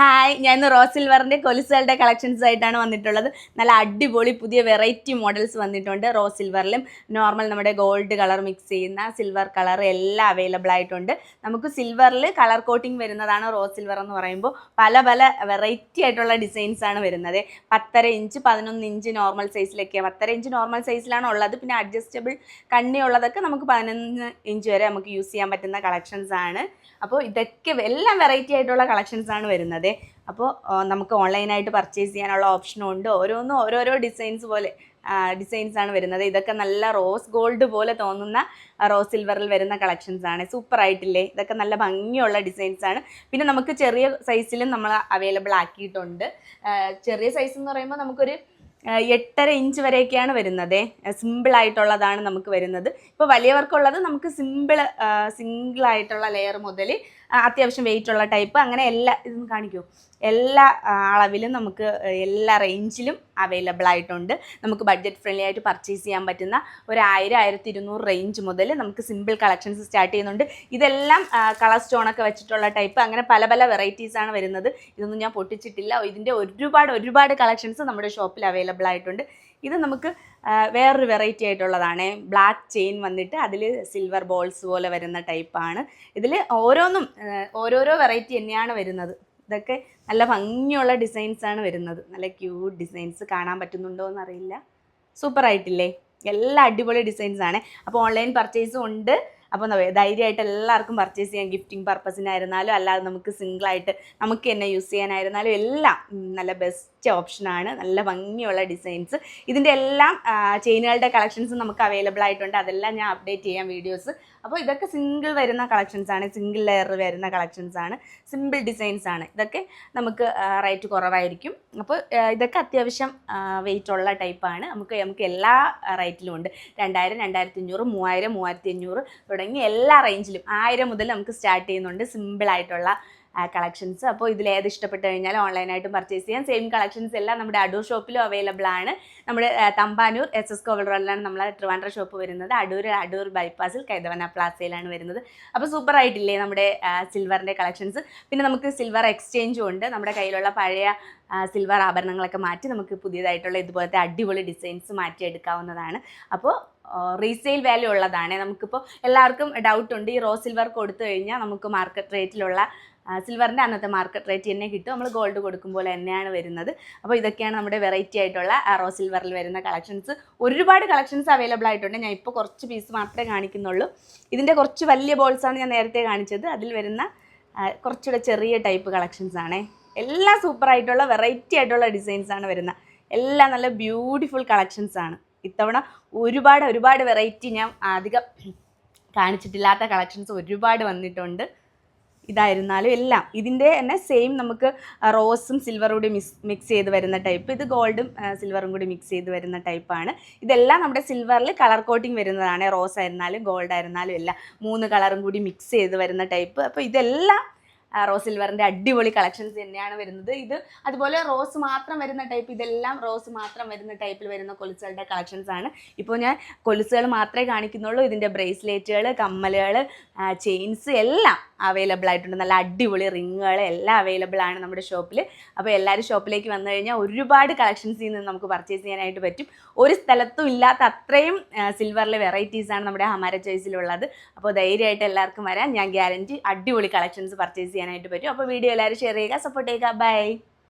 Hi ഞാൻ ഇന്ന് rose സിൽവറിന്റെ കൊലുസുകളുടെ collections ആയിട്ടാണ് വന്നിട്ടുള്ളത്. നല്ല അടിപൊളി പുതിയ വെറൈറ്റി മോഡൽസ് വന്നിട്ടുണ്ട് റോസ് സിൽവറിലും. നോർമൽ നമ്മുടെ ഗോൾഡ് കളർ മിക്സ് ചെയ്യുന്ന സിൽവർ കളർ എല്ലാം അവൈലബിൾ ആയിട്ടുണ്ട്. നമുക്ക് സിൽവറിൽ കളർ കോട്ടിംഗ് വരുന്നതാണ് റോസ് സിൽവർ എന്ന് പറയുമ്പോൾ. പല പല വെറൈറ്റി ആയിട്ടുള്ള ഡിസൈൻസ് ആണ് വരുന്നത്. പത്തര ഇഞ്ച് പതിനൊന്ന് ഇഞ്ച് നോർമൽ സൈസിലൊക്കെ പത്തര ഇഞ്ച് നോർമൽ സൈസിലാണ് ഉള്ളത്. പിന്നെ അഡ്ജസ്റ്റബിൾ കണ്ണിയുള്ളതൊക്കെ നമുക്ക് പതിനൊന്ന് ഇഞ്ച് വരെ നമുക്ക് യൂസ് ചെയ്യാൻ പറ്റുന്ന കളക്ഷൻസ് ആണ്. അപ്പോൾ ഇതൊക്കെ എല്ലാം വെറൈറ്റി ആയിട്ടുള്ള കളക്ഷൻസ് ആണ് വരുന്നത്. അപ്പോൾ നമുക്ക് ഓൺലൈനായിട്ട് പർച്ചേസ് ചെയ്യാനുള്ള ഓപ്ഷനും ഉണ്ട് ഓരോന്നും ഓരോരോ ഡിസൈൻസ് പോലെ ഡിസൈൻസ് ആണ് വരുന്നത്. ഇതൊക്കെ നല്ല റോസ് ഗോൾഡ് പോലെ തോന്നുന്ന റോസ് സിൽവറിൽ വരുന്ന കളക്ഷൻസ് ആണ് സൂപ്പർ ആയിട്ടില്ലേ ഇതൊക്കെ നല്ല ഭംഗിയുള്ള ഡിസൈൻസ് ആണ് പിന്നെ നമുക്ക് ചെറിയ സൈസിലും നമ്മൾ അവൈലബിൾ ആക്കിയിട്ടുണ്ട്. ചെറിയ സൈസ് എന്ന് പറയുമ്പോൾ നമുക്കൊരു എട്ടര ഇഞ്ച് വരെയൊക്കെയാണ് വരുന്നത്. സിമ്പിൾ ആയിട്ടുള്ളതാണ് നമുക്ക് വരുന്നത്. ഇപ്പോൾ വലിയവർക്കുള്ളത് നമുക്ക് സിമ്പിൾ സിംഗിൾ ആയിട്ടുള്ള ലെയർ മുതൽ അത്യാവശ്യം വെയിറ്റ് ഉള്ള ടൈപ്പ് അങ്ങനെ എല്ലാ ഇതും കാണിക്കൂ. എല്ലാ അളവിലും നമുക്ക് എല്ലാ റേഞ്ചിലും അവൈലബിൾ ആയിട്ടുണ്ട്. നമുക്ക് ബഡ്ജറ്റ് ഫ്രണ്ട്ലി ആയിട്ട് പർച്ചേസ് ചെയ്യാൻ പറ്റുന്ന ഒരു ആയിരം ആയിരത്തി ഇരുന്നൂറ് റേഞ്ച് മുതൽ നമുക്ക് സിമ്പിൾ കളക്ഷൻസ് സ്റ്റാർട്ട് ചെയ്യുന്നുണ്ട്. ഇതെല്ലാം കളർ സ്റ്റോണൊക്കെ വെച്ചിട്ടുള്ള ടൈപ്പ് അങ്ങനെ പല പല വെറൈറ്റീസാണ് വരുന്നത്. ഇതൊന്നും ഞാൻ പൊട്ടിച്ചിട്ടില്ല. ഇതിന്റെ ഒരുപാട് ഒരുപാട് കളക്ഷൻസ് നമ്മുടെ ഷോപ്പിൽ അവൈലബിൾ ആയിട്ടുണ്ട്. ഇത് നമുക്ക് വേറൊരു വെറൈറ്റി ആയിട്ടുള്ളതാണ്. ബ്ലാക്ക് ചെയിൻ വന്നിട്ട് അതിൽ സിൽവർ ബോൾസ് പോലെ വരുന്ന ടൈപ്പാണ് ഇതിൽ ഓരോന്നും ഓരോരോ വെറൈറ്റി തന്നെയാണ് വരുന്നത്. ഇതൊക്കെ നല്ല ഭംഗിയുള്ള ഡിസൈൻസ് ആണ് വരുന്നത്. നല്ല ക്യൂട്ട് ഡിസൈൻസ് കാണാൻ പറ്റുന്നുണ്ടോ എന്നറിയില്ല. സൂപ്പർ ആയിട്ടില്ലേ? എല്ലാ അടിപൊളി ഡിസൈൻസ് ആണ്. അപ്പോൾ ഓൺലൈൻ പർച്ചേസും ഉണ്ട്. അപ്പോൾ ധൈര്യമായിട്ട് എല്ലാവർക്കും പർച്ചേസ് ചെയ്യാം. ഗിഫ്റ്റിംഗ് പർപ്പസിനായിരുന്നാലും അല്ലാതെ നമുക്ക് സിംഗിളായിട്ട് നമുക്ക് തന്നെ യൂസ് ചെയ്യാനായിരുന്നാലും എല്ലാം നല്ല ബെസ്റ്റ് ഓപ്ഷനാണ് നല്ല ഭംഗിയുള്ള ഡിസൈൻസ്. ഇതിന്റെ എല്ലാം ചെയിനുകളുടെ കളക്ഷൻസ് നമുക്ക് അവൈലബിൾ ആയിട്ടുണ്ട്. അതെല്ലാം ഞാൻ അപ്ഡേറ്റ് ചെയ്യാം വീഡിയോസ്. അപ്പോൾ ഇതൊക്കെ സിംഗിൾ വരുന്ന കളക്ഷൻസ് ആണ്. സിംഗിൾ ലെയർ വരുന്ന കളക്ഷൻസ് ആണ്. സിമ്പിൾ ഡിസൈൻസ് ആണ്. ഇതൊക്കെ നമുക്ക് റേറ്റ് കുറവായിരിക്കും. അപ്പോൾ ഇതൊക്കെ അത്യാവശ്യം വെയിറ്റ് ഉള്ള ടൈപ്പാണ് നമുക്ക് നമുക്ക് എല്ലാ റേറ്റിലും ഉണ്ട്. രണ്ടായിരം രണ്ടായിരത്തി അഞ്ഞൂറ് മൂവായിരം മൂവായിരത്തി അഞ്ഞൂറ് തുടങ്ങി എല്ലാ റേഞ്ചിലും ആയിരം മുതൽ നമുക്ക് സ്റ്റാർട്ട് ചെയ്യുന്നുണ്ട്. സിമ്പിൾ ആയിട്ടുള്ള കളക്ഷൻസ് അപ്പോൾ ഇതിൽ ഏത് ഇഷ്ടപ്പെട്ട് കഴിഞ്ഞാൽ ഓൺലൈനായിട്ട് പർച്ചേസ് ചെയ്യാം. സെയിം കളക്ഷൻസ് എല്ലാം നമ്മുടെ അടൂർ ഷോപ്പിലും അവൈലബിൾ ആണ്. നമ്മുടെ തമ്പാനൂർ എസ് എസ് കോവൽ റോഡിലാണ് നമ്മളെ ട്രിവാൻഡ്ര ഷോപ്പ് വരുന്നത്. അടൂർ അടൂർ ബൈപ്പാസിൽ കൈതവന പ്ലാസയിലാണ് വരുന്നത്. അപ്പോൾ സൂപ്പർ ആയിട്ടില്ലേ നമ്മുടെ സിൽവറിന്റെ കളക്ഷൻസ് പിന്നെ നമുക്ക് സിൽവർ എക്സ്ചേഞ്ചും ഉണ്ട്. നമ്മുടെ കയ്യിലുള്ള പഴയ സിൽവർ ആഭരണങ്ങളൊക്കെ മാറ്റി നമുക്ക് പുതിയതായിട്ടുള്ള ഇതുപോലത്തെ അടിപൊളി ഡിസൈൻസ് മാറ്റിയെടുക്കാവുന്നതാണ്. അപ്പോൾ റീസെയിൽ വാല്യൂ ഉള്ളതാണ്. നമുക്കിപ്പോൾ എല്ലാവർക്കും ഡൗട്ട് ഉണ്ട്. ഈ റോ സിൽവർ കൊടുത്തു കഴിഞ്ഞാൽ നമുക്ക് മാർക്കറ്റ് റേറ്റിലുള്ള സിൽവറിന്റെ അന്നത്തെ മാർക്കറ്റ് റേറ്റ് തന്നെ കിട്ടും. നമ്മൾ ഗോൾഡ് കൊടുക്കുമ്പോൾ തന്നെയാണ് വരുന്നത്. അപ്പോൾ ഇതൊക്കെയാണ് നമ്മുടെ വെറൈറ്റി ആയിട്ടുള്ള റോ സിൽവറിൽ വരുന്ന കളക്ഷൻസ് ഒരുപാട് കളക്ഷൻസ് അവൈലബിൾ ആയിട്ടുണ്ട്. ഞാൻ ഇപ്പോൾ കുറച്ച് പീസ് മാത്രമേ കാണിക്കുന്നുള്ളൂ. ഇതിന്റെ കുറച്ച് വലിയ ബോൾസാണ് ഞാൻ നേരത്തെ കാണിച്ചത്. അതിൽ വരുന്ന കുറച്ചുകൂടെ ചെറിയ ടൈപ്പ് കളക്ഷൻസ് ആണേ. എല്ലാം സൂപ്പർ ആയിട്ടുള്ള വെറൈറ്റി ആയിട്ടുള്ള ഡിസൈൻസ് ആണ് വരുന്നത് എല്ലാം നല്ല ബ്യൂട്ടിഫുൾ കളക്ഷൻസ് ആണ്. ഇത്തവണ ഒരുപാട് ഒരുപാട് വെറൈറ്റി ഞാൻ അധികം കാണിച്ചിട്ടില്ലാത്ത കളക്ഷൻസ് ഒരുപാട് വന്നിട്ടുണ്ട്. ഇതായിരുന്നാലും എല്ലാം ഇതിന്റെ തന്നെ സെയിം നമുക്ക് റോസും സിൽവറും കൂടി മിക്സ് മിക്സ് ചെയ്ത് വരുന്ന ടൈപ്പ് ഇത് ഗോൾഡും സിൽവറും കൂടി മിക്സ് ചെയ്ത് വരുന്ന ടൈപ്പാണ് ഇതെല്ലാം നമ്മുടെ സിൽവറിൽ കളർ കോട്ടിങ് വരുന്നതാണ്. റോസ് ആയിരുന്നാലും ഗോൾഡ് ആയിരുന്നാലും എല്ലാം മൂന്ന് കളറും കൂടി മിക്സ് ചെയ്ത് വരുന്ന ടൈപ്പ് അപ്പോൾ ഇതെല്ലാം റോസ് സിൽവറിന്റെ അടിപൊളി കളക്ഷൻസ് തന്നെയാണ് വരുന്നത്. ഇത് അതുപോലെ റോസ് മാത്രം വരുന്ന ടൈപ്പ് ഇതെല്ലാം റോസ് മാത്രം വരുന്ന ടൈപ്പിൽ വരുന്ന കൊലുസുകളുടെ കളക്ഷൻസ് ആണ്. ഇപ്പോൾ ഞാൻ കൊലുസുകൾ മാത്രമേ കാണിക്കുന്നുള്ളൂ. ഇതിന്റെ ബ്രേസ്ലെറ്റുകൾ കമ്മലുകൾ ചെയിൻസ് എല്ലാം അവൈലബിൾ ആയിട്ടുണ്ട്. നല്ല അടിപൊളി റിങ്ങുകൾ എല്ലാം അവൈലബിൾ ആണ് നമ്മുടെ ഷോപ്പിൽ അപ്പോൾ എല്ലാവരും ഷോപ്പിലേക്ക് വന്നു കഴിഞ്ഞാൽ ഒരുപാട് കളക്ഷൻസിൽ നിന്ന് നമുക്ക് പർച്ചേസ് ചെയ്യാനായിട്ട് പറ്റും. ഒരു സ്ഥലത്തും ഇല്ലാത്ത അത്രയും സിൽവറിലെ വെറൈറ്റീസ് ആണ് നമ്മുടെ ഹമാര ചോയ്സിലുള്ളത് അപ്പോൾ ധൈര്യമായിട്ട് എല്ലാവർക്കും വരാം. ഞാൻ ഗ്യാരന്റി അടിപൊളി കളക്ഷൻസ് പർച്ചേസ് ചെയ്യാനായിട്ട് പറ്റും. അപ്പോൾ വീഡിയോ എല്ലാവരും ഷെയർ ചെയ്യുക സപ്പോർട്ട് ചെയ്യുക. ബൈ